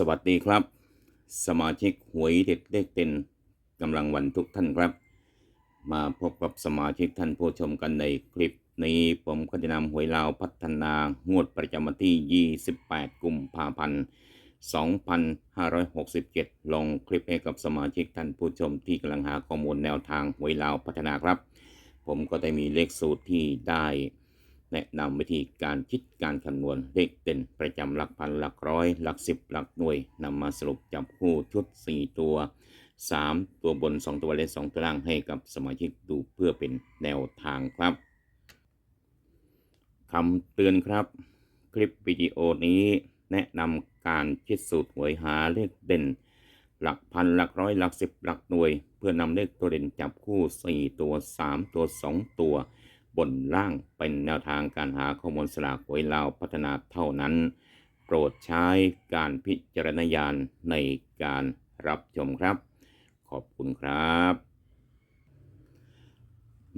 สวัสดีครับ สมาชิกหวยเด็ดเลขเต็นกำลังวันทุกท่านครับ มาพบกับสมาชิกท่านผู้ชมกันในคลิปนี้ผมก็จะนำหวยลาวพัฒนางวดประจำวันที่ 28 กุมภาพันธ์ 2567 ลงคลิปให้กับสมาชิกท่านผู้ชมที่กำลังหาข้อมูลแนวทางหวยลาวพัฒนาครับ ผมก็ได้มีเลขสูตรที่ได้ แนะนำวิธีการคิดการคำนวณเลขเด่นประจำหลักพันหลักร้อย หลักสิบหลักหน่วยนำมาสรุปจับคู่ชุด 4 ตัว 3 ตัวบน 2 ตัวและ2ตัวล่างให้กับสมาชิกดูเพื่อเป็นแนวทางครับคำเตือนครับ คลิปวิดีโอนี้แนะนำการคิดสูตรหวยหาเลขเด่น หลักพันหลักร้อยหลักสิบหลักหน่วย เพื่อนำเลขตัวเด่นจับคู่ 4 ตัว 3 ตัว 2 ตัว บนล่างเป็นแนวทางการหาข้อมูลสลากหวยลาวพัฒนาเท่านั้น โปรดใช้การพิจารณญาณในการรับชมครับ ขอบคุณครับ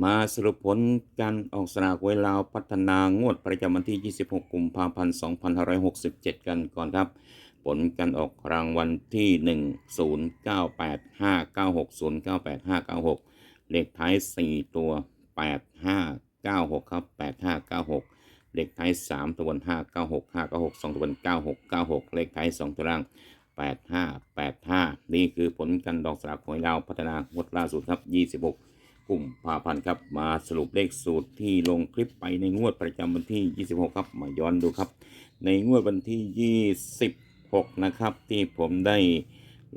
มาสรุปผลการออกสลากหวยลาวพัฒนางวดประจำวันที่ 26 กุมภาพันธ์ 2567 กันก่อนครับผลการออกรางวัลที่ 1 0 9 8 5 9 6 0 9 8 5 9 6 เลขท้าย 4 ตัว 96 ครับ 8596 เลขท้าย 3 ตัวบน 596 596 2 ตัวบน 9696 เลขท้าย 2 ตัวล่าง 8585 นี่คือผลการดอกสลากหวยลาวพัฒนางวดล่าสุดครับ 26กุมภาพันธ์ครับมาสรุปเลขสูตรที่ลงคลิปไปในงวดประจำวันที่ 26 ครับ มาย้อนดูครับ ในงวดวันที่ 26 นะครับ ที่ผมได้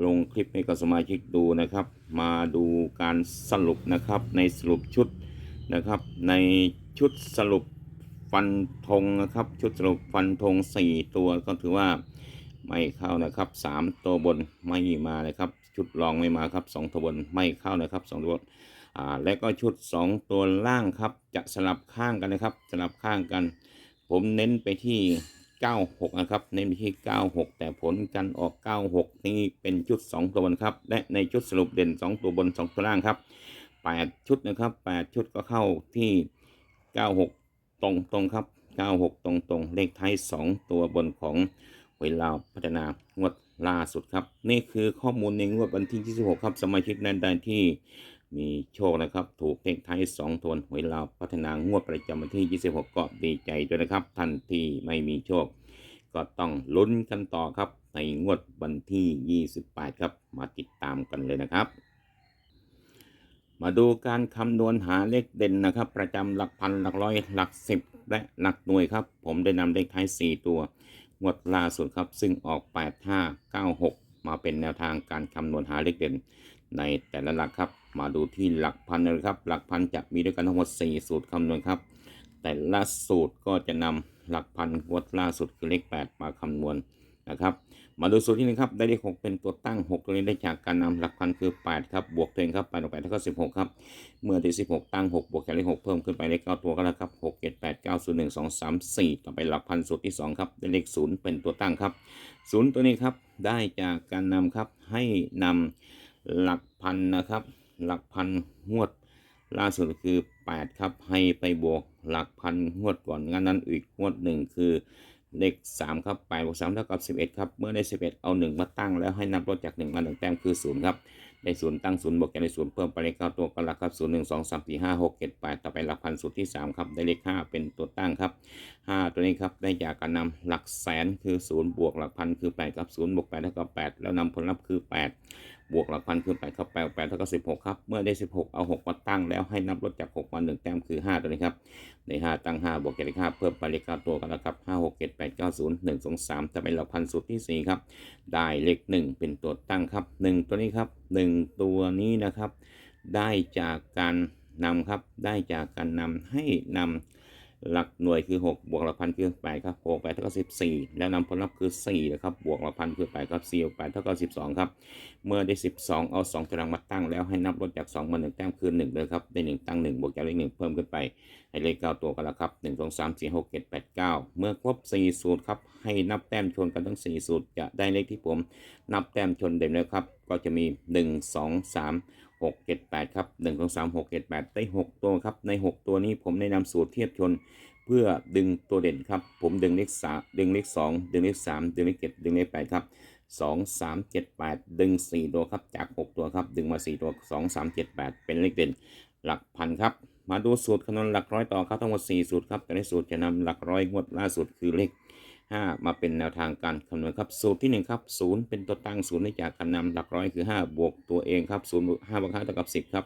ลงคลิปให้กับสมาชิกดูนะครับ มาดูการสรุปนะครับในสรุปชุด นะครับ ในชุดสรุปฟันธงนะครับ ชุดสรุปฟันธง4 ตัวก็ถือว่าไม่เข้านะครับ 3 ตัวบนไม่มานะครับ ชุดรองไม่มาครับ2ตัวบนไม่เข้านะครับ2ตัวบนอ่าและก็ชุด 2 ตัวล่างครับ จะสลับข้างกันนะครับ สลับข้างกัน ผมเน้นไปที่ 96 นะครับ เน้นไปที่ 96 แต่ผลกันออก 96 นี่เป็นชุด 2 ตัวบนครับ และในชุดสรุปเด่น 2 ตัวบน 2 ตัวล่างครับ 8ชุดนะครับ8ชุดก็เข้าที่96ตรงตรงครับ96ตรงตรงเลขท้าย2ตัวบนของหวยลาวพัฒนางวดล่าสุดครับ นี่คือข้อมูลในงวดวันที่ 26 ครับสมาชิกนั้นใดที่มีโชคนะครับ ถูกเลขท้าย2ตัวหวยลาวพัฒนางวดประจำวันที่ 26 ก็ดีใจด้วยนะครับท่านที่ไม่มีโชค ก็ต้องลุ้นกันต่อครับในงวดวันที่ 28 ครับ มาติดตามกันเลยนะครับ มาดูการคำนวณหาเลขเด่นนะครับ ประจำหลักพันหลักร้อยหลักสิบและหลักหน่วยครับ ผมได้นำเลขท้าย 4 ตัว งวดล่าสุดครับ ซึ่งออก 8596 มาเป็นแนวทางการคำนวณหาเลขเด่น ในแต่ละหลักครับ มาดูที่หลักพันเลยครับ หลักพันจะมีด้วยกันทั้งหมด 4 สูตรคำนวณครับ แต่ละสูตรก็จะนำหลักพันงวดล่าสุดคือเลข 8 มาคำนวณนะครับ มาดูสูตรที่หนึ่งครับได้เลข6เป็นตัวตั้ง6ตัวนี้ได้จากการนำหลักพันคือ8ครับบวกตัวเองครับ8บวก8เท่ากับ16ครับเมื่อที่16ตั้ง6บวกจากเลข6เพิ่มขึ้นไปเลข9ตัวก็แล้วครับ6 7 8 9 0 1 2 3 4ต่อไปหลักพันสูตรที่2ครับได้เลข0เป็นตัวตั้งครับ0ตัวนี้ครับได้จากการนำครับให้นำหลักพันนะครับ หลักพันงวดล่าสุดคือ 8 ครับ ให้ไปบวกหลักพันงวดก่อนงั้นนั้นอีกงวดหนึ่งคือ เลข3ครับ8บวก3เท่ากับ 11 ครับ เมื่อได้ 11 เอา 1 มาตั้งแล้วให้นับลดจาก 1 มา1แต้มคือ 0 ครับ ได้ 0 ตั้ง 0 บวกจากเลข0เพิ่มไปเลข9ตัวก็หลักครับ 0 1 2 3 4 5 6 7 8 ต่อไปหลักพันสูตรที่ 3 ครับ ได้เลข 5 เป็นตัวตั้งครับ5 ตัวนี้ครับได้จากการนำหลักแสนคือ 0 บวกหลักพันคือ8ครับ0บวก8เท่ากับ 8 แล้วนำผลลัพธ์คือ 8 บวกหลักพันคือ8ครับ8 8เท่ากับ16 ครับ เมื่อได้ 16 เอา 6 มาตั้งแล้วให้นับลดจาก 6 มา 1 แต้มคือ 5 ตัวนี้ครับใน 5 ตั้ง 5 บวกจากเลข5เพิ่มไปเลข9ตัวกันแล้วครับ 5 6 7 8 9 0 1 2 3 จะเป็นหลักพันสูตรที่ 4 ครับ ได้เลข 1 เป็นตัวตั้งครับ 1 ตัวนี้ครับ 1 ตัวนี้นะครับ ได้จากการนำครับได้จากการนำให้นำ หลักหน่วยคือ 6 บวกหลักพันคือ8ครับ6 8เท่ากับ14 แล้วนำผลลัพธ์คือ4นะครับบวกหลักพันคือ8ครับ4บวก8เท่ากับ12ครับเมื่อได้ 12 เอา 2ตารางมาตั้งแล้วให้นับลดจาก2มา1แต้มคือ1เลยครับได้ 1 ตั้ง 1 บวกจากเลข1เพิ่มขึ้นไป ให้เลข9ตัวกันแล้วครับ 1 2 3 4 6 7 8 9 เมื่อครบ4สูตรครับให้นับแต้มชนกันทั้ง 4 สูตรจะได้เลขที่ผม นับแต้มชนเด่นแล้วครับก็จะมี 1 2 3 6 7 8 ครับ 1 2 3 6 7 8 ได้ 6 ตัวครับ ใน 6 ตัวนี้ผมได้นำสูตรเทียบชน เพื่อดึงตัวเด่นครับ ผมดึงเลขสาดึงเลขสองดึงเลขสามดึงเลขเจ็ดดึงเลขแปดครับสองสามเจ็ดแปดดึงสี่ตัวครับ จากหกตัวครับ ดึงมาสี่ตัวสองสามเจ็ดแปดเป็นเลขเด่น หลักพันครับ มาดูสูตรคำนวณหลักร้อยต่อครับ ทั้งหมดสี่สูตรครับแต่ในสูตรจะนำหลักร้อยงวดล่าสุดคือเลข ห้ามาเป็นแนวทางการคำนวณครับ สูตรที่หนึ่งครับศูนย์เป็นตัวตั้งศูนย์ได้จากการนำหลักร้อยคือห้าบวกตัวเองครับศูนย์บวกห้าบวกห้าเท่ากับสิบครับ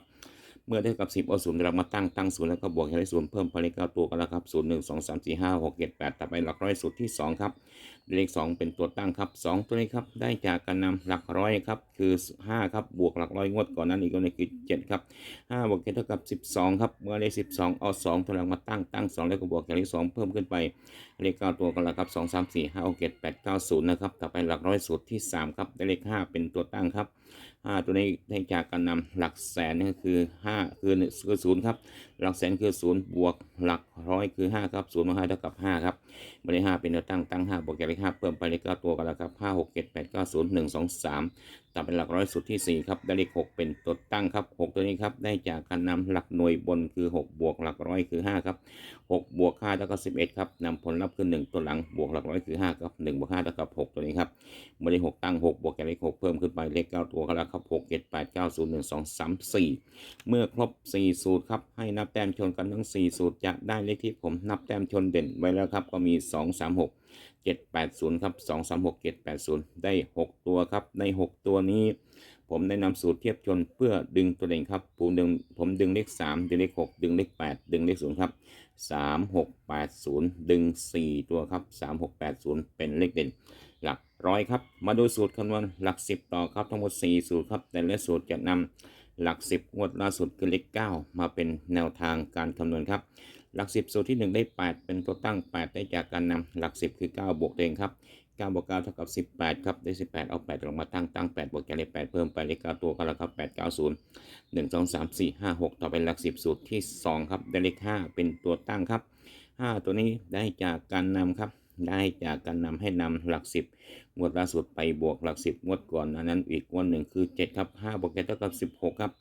เมื่อได้กับ 10เอาศูนย์เรามาตั้งตั้งศูนย์แล้วก็บวกให้ได้ศูนย์เพิ่มพเลขเก้าตัวกันแล้วครับศูนย์หนึ่งสองสามสี่ห้าหกเจ็ดแปดต่อไปหลักร้อยสูตรที่สองครับ เลขสองเป็นตัวตั้งครับสองตัวนี้ครับได้จากการนำหลักร้อยครับคือห้าครับบวกหลักร้อยงวดก่อนนั้นอีกตัวหนึงคือเจ็ดครับห้าบวกเจ็ดเท่ากับสิบสองครับเมื่อได้สิบสองเอาสองตัวเรามาตั้งตั้งสองแล้วก็บวกจากเลขสองเพิ่มขึ้นไป เลขเก้าตัวกันแล้วครับสองสามสี่ห้าหกเจ็ดแปดเก้าศูนย์นะครับ ต่อไปหลักร้อยสูตรที่สามครับได้เลขห้าเป็นตัวตั้งครับห้าตัวนี้ได้จากการนำหลักแสนนี่ก็คือห้าคือคือศูนย์ครับ หลักแสนคือศูนย์บวกหลักร้อยคือห้าครับศูนย์มาห้าเท่ากับห้าครับไม่ได้ห้าเป็นตัวตั้งตั้งห้าบวกจากเลขห้าเพิ่มไปเลขเก้าตัวกันแล้วครับห้าหกเจ็ดแปดเก้าศูนย์หนึ่งสองสาม ต่อเป็นหลักร้อยสุดที่สี่ครับ ได้เลขหกเป็นตัวตั้งครับหกตัวนี้ครับ ได้จากการนำหลักหน่วยบนคือหกบวกหลักร้อยคือห้าครับหกบวกห้าเท่ากับสิบเอ็ดครับนำผลลัพธ์คือหนึ่งตัวหลังบวกหลักร้อยคือห้าครับหนึ่งบวกห้าเท่ากับหกตัวนี้ครับไม่ได้หกตั้งหกบวกกับเลขหกเพิ่มขึ้นไปเลขเก้าตัวก็แล้วครับหกเจ็ดแปดเก้าศูนย์หนึ่งสองสามสี่เมื่อครบสี่สูตรครับ ให้นับแต้มชนกันทั้งสี่สูตรจะได้เลขที่ผมนับแต้มชนเด่นไว้แล้วครับ ก็มีสอง สามหกเจ็ดแปดศูนย์ครับสองสามหกเจ็ดแปดศูนย์ได้หกตัวครับ ในหกตัวนี้ ผมได้นำสูตรเทียบชนเพื่อดึงตัวเด่นครับผมดึงผมดึงเลขสามดึงเลขหกดึงเลขแปดดึงเลขศูนย์ครับสามหกแปดศูนย์ดึงสี่ตัวครับสามหกแปดศูนย์เป็นเลขเด่น หลักร้อยครับ มาดูสูตรคำนวณหลักสิบต่อครับ ทั้งหมด 4 สูตรครับ แต่ละสูตรจะนำหลักสิบงวดล่าสุดคือเลข 9 มาเป็นแนวทางการคำนวณครับ หลักสิบสูตรที่ 1 ได้ 8 เป็นตัวตั้ง 8 ได้จากการนำหลักสิบคือ 9 บวกเองครับ 9 บวก 9 เท่ากับ 18 ครับ ได้ 18 เอา 8 ลงมาตั้ง ตั้ง 8 บวกจากเลข8เพิ่มไปเลข9ตัวก็แล้วครับ 8 9 0 1 2 3 4 5 6 ต่อไปหลักสิบสูตรที่ 2 ครับ ได้เลข 5 เป็นตัวตั้งครับ 5 ตัวนี้ได้จากการนำครับ ได้จากการนำให้นำหลักสิบงวดล่าสุดไปบวกหลักสิบงวดก่อนอันนั้นอีกงวดหนึ่งคือ 7 ครับ5บวก7เท่ากับ 16 ครับ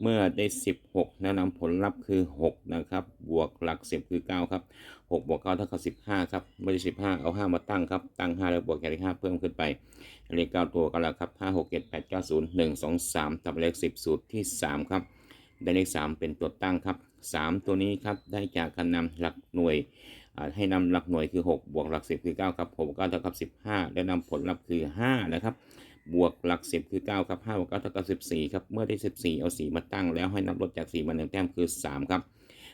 เมื่อได้ 16แล้วนำผลลัพธ์คือ 6 นะครับ บวกหลัก 10 คือ 9 ครับ 6 บวก 9 เท่ากับ 15 ครับไม่ได้ 15 เอา 5 มาตั้งครับ ตั้ง 5 แล้วบวกกับเลข5เพิ่มขึ้นไปเลข9ตัวกันแล้วครับ 5 6 7 8 9 0 1 2 3ทำเลข 10 สูตรที่ 3 ครับ ได้เลข 3 เป็นตัวตั้งครับ 3 ตัวนี้ครับได้จากการนำหลักหน่วย ให้นำหลักหน่วยคือ 6 บวกหลัก 10 คือ 9 ครับ6บวก9เท่ากับ 15 และนำผลลัพธ์คือ 5 นะครับ บวกหลัก 10 คือ 9 ครับ5บวก9เท่ากับ 14 ครับ เมื่อได้ 14 เอา 4 มาตั้ง แล้วให้นับลดจาก 4 มา1แต้มคือ 3 ครับ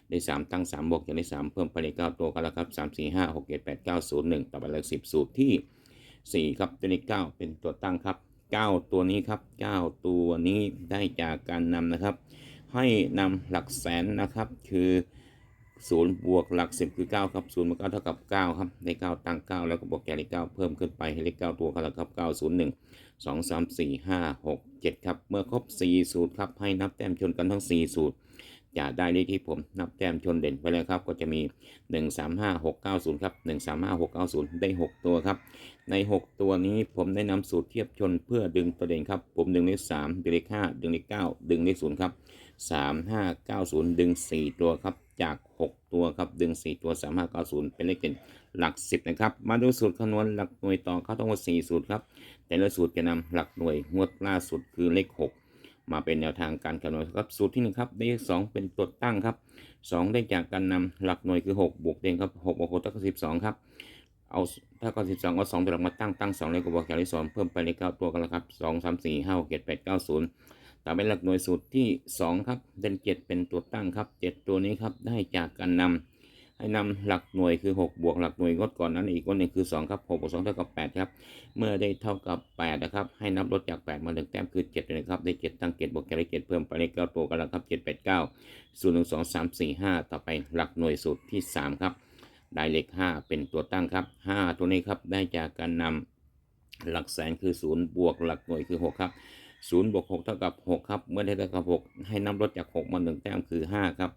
ได้ 3 ตั้ง 3 บวกจากได้ 3 เพิ่มไปเลข9ตัวกันแล้วครับ 3 4 5 6 7 8 9 0 1 ต่อไปเลข10 สูตรที่ 4 ครับตัวเลข9เป็นตัวตั้งครับ 9 ตัวนี้ครับ 9 ตัวนี้ได้จากการนำนะครับ ให้นำหลักแสนนะครับ คือ ศูนย์บวกหลักสิบคือเก้าครับศูนย์บวกเก้าเท่ากับเก้าครับได้เก้าตั้งเก้าแล้วก็บวกแก่เลขเก้าเพิ่มขึ้นไปให้เลขเก้าตัวกันแล้วครับเก้าศูนย์หนึ่งสองสามสี่ห้าหกเจ็ดครับ เมื่อครบสี่สูตรครับให้นับแต้มชนกันทั้งสี่สูตรจะได้เลขที่ผมนับแต้มชนเด่นไปแล้วครับ ก็จะมีหนึ่งสามห้าหกเก้าศูนย์ครับหนึ่งสามห้าหกเก้าศูนย์ได้หกตัวครับ ใน 6 ตัวนี้ผมได้นำสูตรเทียบชนเพื่อดึงประเด็นครับ ผมดึงเลข3ดึงเลข5ดึงเลข9ดึงเลข0ครับ3 5 9 0 ดึง 4 ตัวครับ จาก 6 ดึง 4 ตัว 3 5 9 0 เป็นเลขเด่นหลัก 10 นะครับ มาดูสูตรคำนวณหลักหน่วยต่อเข้าทั้งหมด4สูตรครับ แต่ละสูตรจะนำหลักหน่วยงวดล่าสุดคือเลข 6 มาเป็นแนวทางการคำนวณครับ สูตรที่1ครับได้เลข2เป็นตัวตั้งครับ 2 ได้จากการนำหลักหน่วยคือ 6 บวกเองครับ6บวก6เท่ากับ12 ครับเอาถ้าก็สิบสองเอาสองตัวหลักมาตั้งตั้งสองเลขก็บวกจากเลขสองเพิ่มไปเลขเก้าตัวกันแล้วครับสองสามสี่ห้าหกเจ็ดแปดเก้าศูนย์ต่อไปหลักหน่วยสูตรที่สองครับเด่นเจ็ดเป็นตัวตั้งครับเจ็ดตัวนี้ครับได้จากการนำ ให้นำหลักหน่วยคือหกบวกหลักหน่วยงดก่อนนั้นอีกคนหนึ่งคือสองครับหกบวกสองเท่ากับแปดครับเมื่อได้เท่ากับแปดนะครับ ให้นับลดจากแปดมาหนึ่งแต้มคือเจ็ดเลยนะครับ ได้เจ็ดตั้งเจ็ดบวกจากเลขเจ็ดเพิ่มไปเลขเก้าตัวกันแล้วครับเจ็ดแปดเก้าศูนย์หนึ่งสองสามสี่ห้าต่อไปหลักหน่วยสูตรที่สามครับ ได้เลข 5 เป็นตัวตั้งครับ 5 ตัวนี้ครับได้จากการนำหลักแสนคือ 0 บวกหลักหน่วยคือ 6 ครับ0บวก6เท่ากับ 6 ครับ เมื่อได้เท่ากับ 6 ให้นำลดจาก 6 มา1แต้มคือ 5 ครับ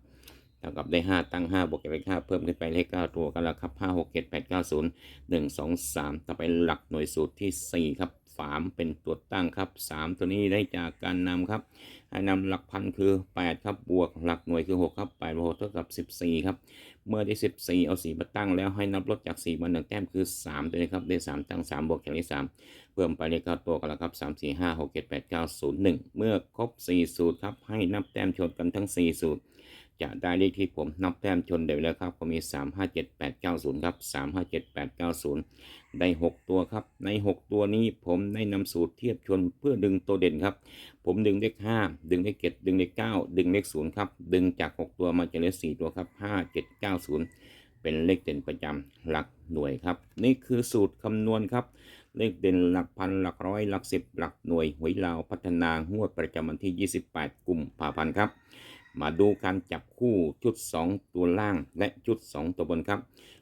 เท่ากับได้ 5 ตั้ง 5 บวกกับเลข5เพิ่มขึ้นไปเลข 9 ตัวกันแล้วครับ 5 6 7 8 9 0 1 2 3 ต่อไปหลักหน่วยสูตรที่ 4 ครับฝามเป็นตัวตั้งครับ 3 ตัวนี้ได้จากการนำครับให้นำหลักพันคือ 8 ครับบวกหลักหน่วยคือ 6 ครับ8บวก6เท่ากับ 14 ครับ เมื่อได้ 14 เอา4มาตั้งแล้วให้นับลดจาก4มา1แต้มคือ 3 ตัวนี้ครับ ได้ 3 ตั้ง 3 บวกแค่นี้3เพิ่มไปเลขเก้าตัวกันแล้วครับ 3 4 5 6 7 8 9 0 1 เมื่อครบ 4 สูตรครับ ให้นับแต้มชนกันทั้ง 4 สูตร จะได้เลขที่ผมนับแต้มชนเดี๋ยวแล้วครับก็มี 3 5 7 8 9 0 ครับ 3 5 7 8 9 0 ได้ 6 ตัวครับ ใน 6 ตัวนี้ผมได้นำสูตรเทียบชนเพื่อดึงตัวเด่นครับ ผมดึงเลข5ดึงเลข7ดึงเลข9ดึงเลข0ครับ ดึงจาก 6 ตัวมาจะเหลือ4ตัวครับ 5 7 9 0 เป็นเลขเด่นประจำหลักหน่วยครับ นี่คือสูตรคำนวณครับเลขเด่นหลักพันหลักร้อยหลักสิบหลักหน่วยหวยลาวพัฒนางวดประจำวันที่ 28 กุมภาพันธ์ครับ มาดูการจับคู่ชุด 2 ตัวล่างและชุด 2 ตัวบนครับ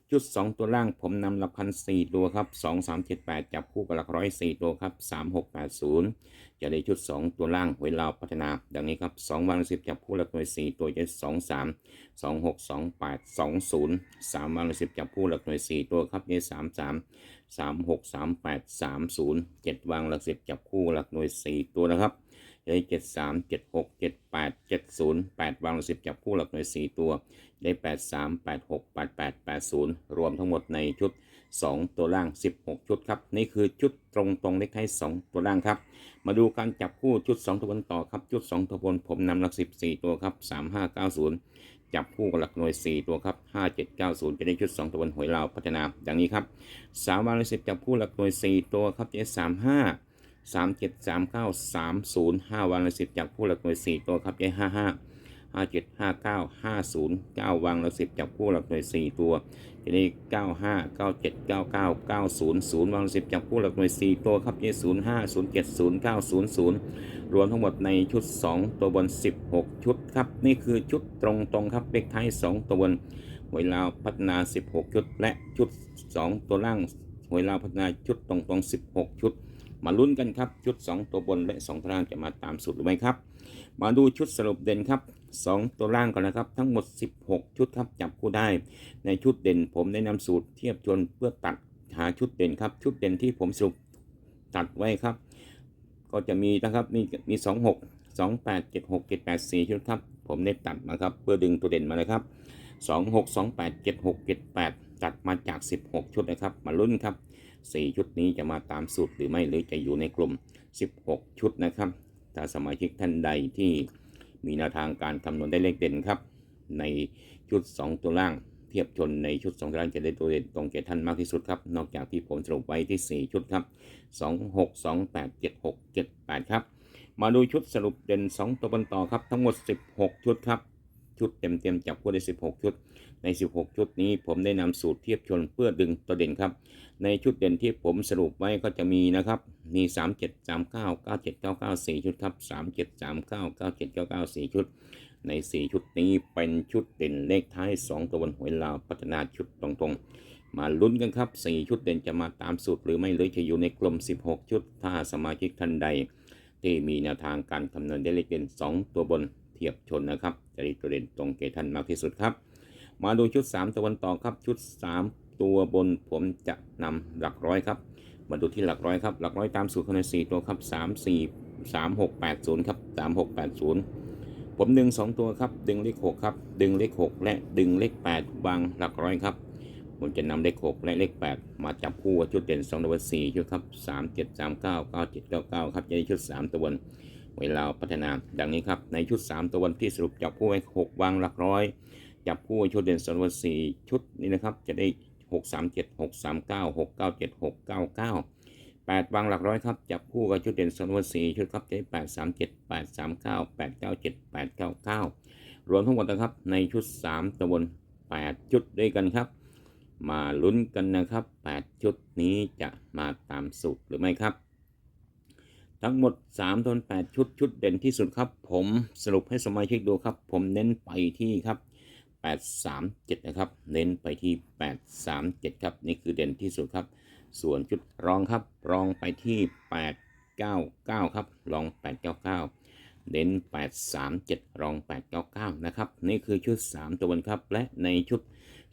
ชุด 2 ตัวล่างผมนำหลักพันสี่ตัวครับ 2 3 7 8 จับคู่กับหลักร้อยสี่ตัวครับ 3 6 8 0 จะได้ชุด 2 ตัวล่างหวยลาวพัฒนา ดังนี้ครับ 2 วันสิบจับคู่หลักหน่วย 4 ตัวจะ2 3 2 6 2 8 2 0 3 วันสิบจับคู่หลักหน่วย 4 ตัวครับจะ3 3 3 6 3 8 3 0 7 วางหลักสิบจับคู่หลักหน่วย 4 ตัวนะครับได้เจ็ดสามเจ็ดหกเจ็ดแปดเจ็ดศูนย์แปดวางสิบจับคู่หลักหน่วยสี่ตัว ได้แปดสามแปดหกแปดแปดแปดศูนย์รวมทั้งหมดในชุด สองตัวล่างสิบหกชุดครับ นี่คือชุดตรงตรงเลขท้ายสองตัวล่างครับ มาดูการจับคู่ชุดสองตัวบนต่อครับ ชุดสองตัวบนผมนำหลักสิบสี่ตัวครับสามห้าเก้าศูนย์จับคู่กับหลักหน่วยสี่ตัวครับห้าเจ็ดเก้าศูนย์จะได้ชุดสองตัวบนหวยลาวพัฒนาดังนี้ครับสามวันละสิบจับคู่หลักหน่วยสี่ตัวครับจะสามห้าสามเจ็ดสามเก้าสามศูนย์ห้าวันละสิบจากผู้หลักหน่วยสี่ตัวครับได้ห้าห้าห้าเจ็ดห้าเก้าห้าศูนย์เก้าวันละสิบจากผู้หลักหน่วยสี่ตัว จะได้เก้าห้าเก้าเจ็ดเก้าเก้าเก้าศูนย์ศูนย์วันสิบจากผู้หลักหน่วยสี่ตัวครับได้ศูนย์ห้าศูนย์เจ็ดศูนย์เก้าศูนย์ศูนย์รวมทั้งหมดในชุดสองตัวบนสิบหกชุดครับ นี่คือชุดตรงตรงๆครับเลขท้ายสองตัวบนหวยลาวพัฒนาสิบหกชุด และชุดสองตัวล่างหวยลาวพัฒนาชุดตรงตรงสิบหกชุดมาลุ้นกันครับ ชุด 2 ตัวบนและ2ตัวล่างจะมาตามสูตรหรือไม่ครับ มาดูชุดสรุปเด่นครับ 2 ตัวล่างก่อนนะครับ ทั้งหมด 16 ชุดครับจับคู่ได้ ในชุดเด่นผมได้นำสูตรเทียบชนเพื่อตัดหาชุดเด่นครับ ชุดเด่นที่ผมสรุปตัดไว้ครับ ก็จะมีนะครับมีมี 26 28 76 78 4ชุดครับผมได้ตัดมาครับเพื่อดึงตัวเด่นมาเลยครับ 26 28 76 78 ตัดมาจาก 16 ชุดนะครับ มาลุ้นครับ 4 ชุดนี้จะมาตามสูตรหรือไม่หรือจะอยู่ในกลุ่ม 16 ชุดนะครับ ถ้าสมาชิกท่านใดที่ มีแนวทางการคำนวณได้เลขเด่นครับ ในชุด 2 ตัวล่างเทียบชนในชุด2ตัวล่างจะได้ตัวเด่นตรงแก่ท่านมากที่สุดครับนอกจากที่ผมสรุปไว้ที่ 4 ชุดครับ 2 6 2 8 7 6 7 8 ครับ มาดูชุดสรุปเด่น 2 ตัวบนต่อครับทั้งหมด 16 ชุดครับ ชุด เต็มๆจับคู่ได้ 16 ชุด ใน 16 ชุดนี้ผมได้นำสูตรเทียบชนเพื่อดึงตัวเด่นครับ ในชุดเด่นที่ผมสรุปไว้ก็จะมีนะครับมี 3 7 3 9 9 7 9 9 4 ชุดครับ 3 7 3 9 9 7 9 9 4 ชุด ใน 4 ชุดนี้เป็นชุดเด่นเลขท้าย 2 ตัวบนหวยลาวพัฒนาชุดตรงๆมาลุ้นกันครับ 4 ชุดเด่นจะมาตามสูตรหรือไม่หรือจะอยู่ในกลุ่ม16 ชุด ถ้าสมาชิกท่านใด ที่มีแนวทางการคำนวณได้เลขเด่น 2 ตัวบน ทียบชนนะครับจะได้ตัวเด่นตรงเกท่านมากที่สุดครับ มาดูชุด 3ตัวบนต่อครับชุด 3 ตัวบนผมจะนำหลักร้อยครับ มาดูที่หลักร้อยครับหลักร้อยตามสูตรคะแนน4ตัวครับ 3 4 3 6 8 0ครับ3 6 8 0 ผมดึง 2 ตัวครับดึงเลข6ครับดึงเลข6 และดึงเลข8วางหลักร้อยครับผมจะนำเลข 6 และเลข 8 มาจับคู่ชุดเด่น2ตัว4ชุดครับ 3 7 3 9 9 7 9 9 ครับจะได้ชุด 3 ตัวบน เวลาพัฒนา ดังนี้ครับ ในชุด 3 ตัวบนที่สรุปจับคู่ไว้6วางหลักร้อย จับคู่ชุดเด่นส่วนวันสี่ชุดนี้นะครับ จะได้หกสามเจ็ดหกสามเก้าหกเก้าเจ็ดหกเก้าเก้าแปดวางหลักร้อยครับ จับคู่กับชุดเด่นสวนวันสี่ชุดครับจะได้แปดสามเจ็ดแปดสามเก้าแปดเก้าเจ็ดแปดเก้าเก้ารวมทั้งหมดนะครับในชุดสามตัวบนแปดชุดด้วยกันครับ มาลุ้นกันนะครับแปดชุดนี้จะมาตามสูตรหรือไม่ครับ ทั้งหมด3ตัว8ชุดชุดเด่นที่สุดครับ ผมสรุปให้สมาชิกดูครับ ผมเน้นไปที่ครับ 837 นะครับ เน้นไปที่ 837 ครับ นี่คือเด่นที่สุดครับ ส่วนชุดรองครับ รองไปที่ 899 ครับ รอง 899 เน้น 837 รอง 899 นะครับ นี่คือชุด 3 ตัวบนครับ และในชุด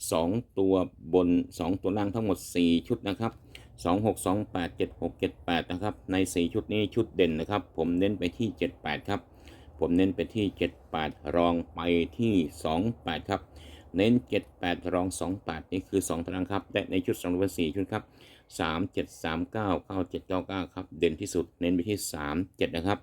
2 ตัวบน 2 ตัวล่างทั้งหมด 4 ชุดนะครับ 2 6 2 8 7 6 7 8 นะครับ ใน 4 ชุดนี้ชุดเด่นนะครับ ผมเน้นไปที่ 78 ครับ ผมเน้นไปที่ 78 รองไปที่ 28 ครับ เน้น 78 รอง 28 นี่คือ2ตารางครับ และในชุด2รูป4ชุดครับ 3 7 3 9 9 7 9 9 ครับ เด่นที่สุด เน้นไปที่ 3 7 นะครับ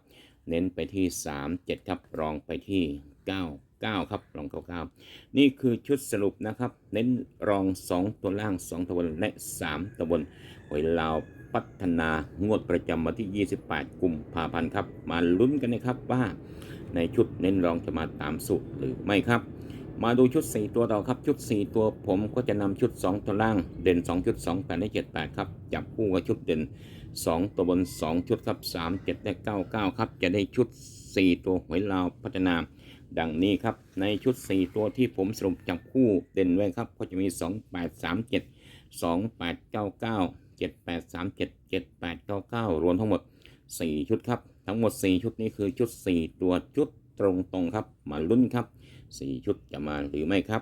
เน้นไปที่ 3 7 ครับ รองไปที่ 9 9ครับรอง99 นี่คือชุดสรุปนะครับ เน้นรอง 2 ตัวล่าง 2 ตัวบนและ 3 ตัวบน วยลาวพัฒนางวดประจำวันที่ 28 กุมภาพันธ์ครับ มาลุ้นกันนะครับว่าในชุดเน้นรองจะมาตามสูตรหรือไม่ครับ มาดูชุด 4 ตัวต่อครับชุด 4 ตัวผมก็จะนำชุด 2 ตัวล่างเด่น 2 ชุด 2 8และ7 8 ครับ จับคู่กับชุดเด่น 2 ตัวบน 2 ชุดครับ 3 7 และ9 9 ครับ จะได้ชุด 4 ตัวหวยลาวพัฒนาดังนี้ครับ ในชุด 4 ตัวที่ผมสรุปจับคู่เด่นไว้ครับ ก็จะมี 2 8 3 7 2 8 9 9 7 8 3 7 7 8 9 9 รวมทั้งหมด 4 ชุดครับ ทั้งหมด 4 ชุดนี้คือชุด 4 ตัวชุดตรงตรงครับ มาลุ้นครับ 4 ชุดจะมาหรือไม่ครับ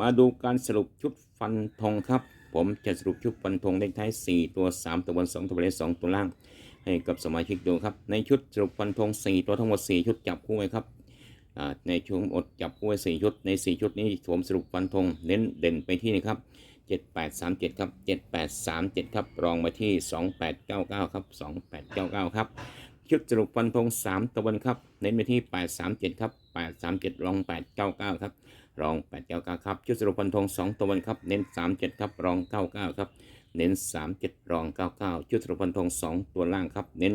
มาดูการสรุปชุดฟันธงครับ ผมจะสรุปชุดฟันธงเลขท้าย 4 ตัว 3 ตัวบน 2 ตัวบนและ2ตัวล่าง ให้กับสมาชิกดูครับ ในชุดสรุปฟันธง 4 ตัวทั้งหมด 4 ชุดจับคู่ไว้ครับในช่วงอดจับคู่ไว้4ชุดใน 4 ชุดนี้ผมสรุปฟันธงเน้นเด่นไปที่นี่ครับ 7837 ครับ 7837 ครับ รองมาที่ 2899 ครับ 2899 ครับ ชุดสรุปฟันธง3ตัวบนครับ เน้นไปที่ 837 ครับ 837 รอง 899 ครับ รอง 899 ครับ ชุดสรุปฟันธง2ตัวบนครับ เน้น 37 ครับ รอง 99 ครับ เน้น 37 รอง 99 ชุดสรุปฟันธง2ตัวล่างครับ เน้น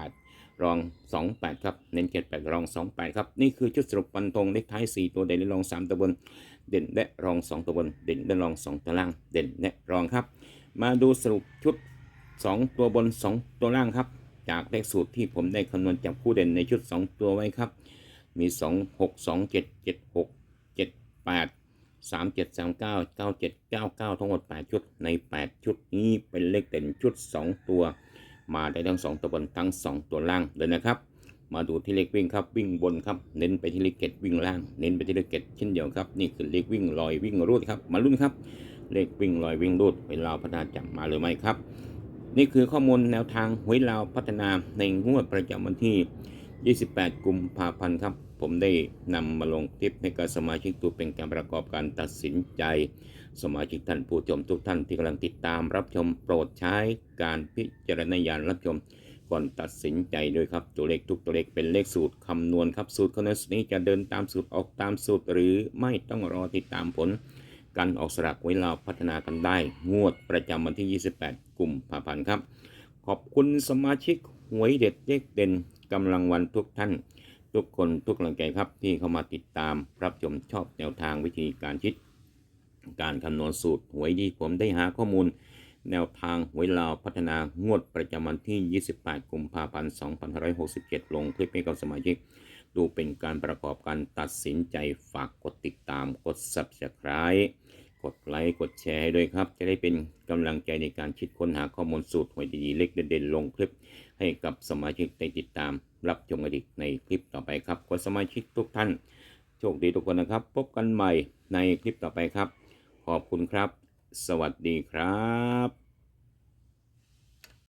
78รอง 28 ครับ เน้น78รอง 28 ครับ นี่คือชุดสรุปฟันธงเลขท้าย 4 ตัวเด่นและรอง 3 ตัวบน เด่นและรอง 2 ตัวบน เด่นและรอง 2 ตัวล่าง เด่นและรองครับ มาดูสรุปชุด 2 ตัวบน 2 ตัวล่างครับ จากเลขสูตรที่ผมได้คำนวณจับคู่เด่นในชุด 2 ตัวไว้ครับ มี 2 6 2 7 7 6 7 8 3 7 3 9 9 7 9 9 ทั้งหมด 8 ชุดใน 8 ชุดนี้เป็นเลขเด่นชุด 2 ตัว มาได้ทั้ง 2 ตัวบนทั้ง 2 ตัวล่างเลยนะครับ มาดูที่เลขวิ่งครับวิ่งบนครับเน้นไปที่เลขเกตวิ่งล่าง เน้นไปที่เลขเกตเช่นเดียวครับนี่คือเลขวิ่งลอยวิ่งรูดครับมาลุ้นครับเลขวิ่งลอยวิ่งรูดเวลาพัฒนาจับมาหรือไม่ครับ นี่คือข้อมูลแนวทางหวยลาวพัฒนาในงวดประจำวันที่ 28 กุมภาพันธ์ครับผมได้นำมาลงคลิปให้กับสมาชิกตัวเป็นการประกอบการตัดสินใจ สมาชิกท่านผู้ชมทุกท่านที่กำลังติดตามรับชมโปรดใช้การพิจารณญาณรับชม ก่อนตัดสินใจด้วยครับ ตัวเลขทุกตัวเลขเป็นเลขสูตรคำนวณครับสูตรคำนวณนี้จะเดินตามสูตรออกตามสูตร หรือไม่ต้องรอติดตามผลการออกสลากไว้เราพัฒนากันได้ งวดประจำวันที่ 28 กุมภาพันธ์ครับ ขอบคุณสมาชิกหวยเด็ดเลขเด่นกำลังวันทุกท่าน ทุกคนทุกกำลังใจครับที่เข้ามาติดตามรับชมชอบแนวทางวิธีการคิด การคำนวณสูตรหวยที่ผมได้หาข้อมูล แนวทางหวยลาวพัฒนางวดประจำวันที่ 28 กุมภาพันธ์2567 ลงคลิปให้กับสมาชิก ดูเป็นการประกอบการตัดสินใจฝากกดติดตามกด subscribe กดไลค์กดแชร์ให้ด้วยครับ จะได้เป็นกำลังใจในการคิดค้นหาข้อมูลสูตรหวยดีๆ เล็กเด่นๆ ลงคลิป ให้กับสมาชิกได้ติดตาม รับชมกันอีกในคลิปต่อไปครับกดสมาชิกทุกท่าน โชคดีทุกคนนะครับ พบกันใหม่ในคลิปต่อไปครับ ขอบคุณครับ สวัสดีครับ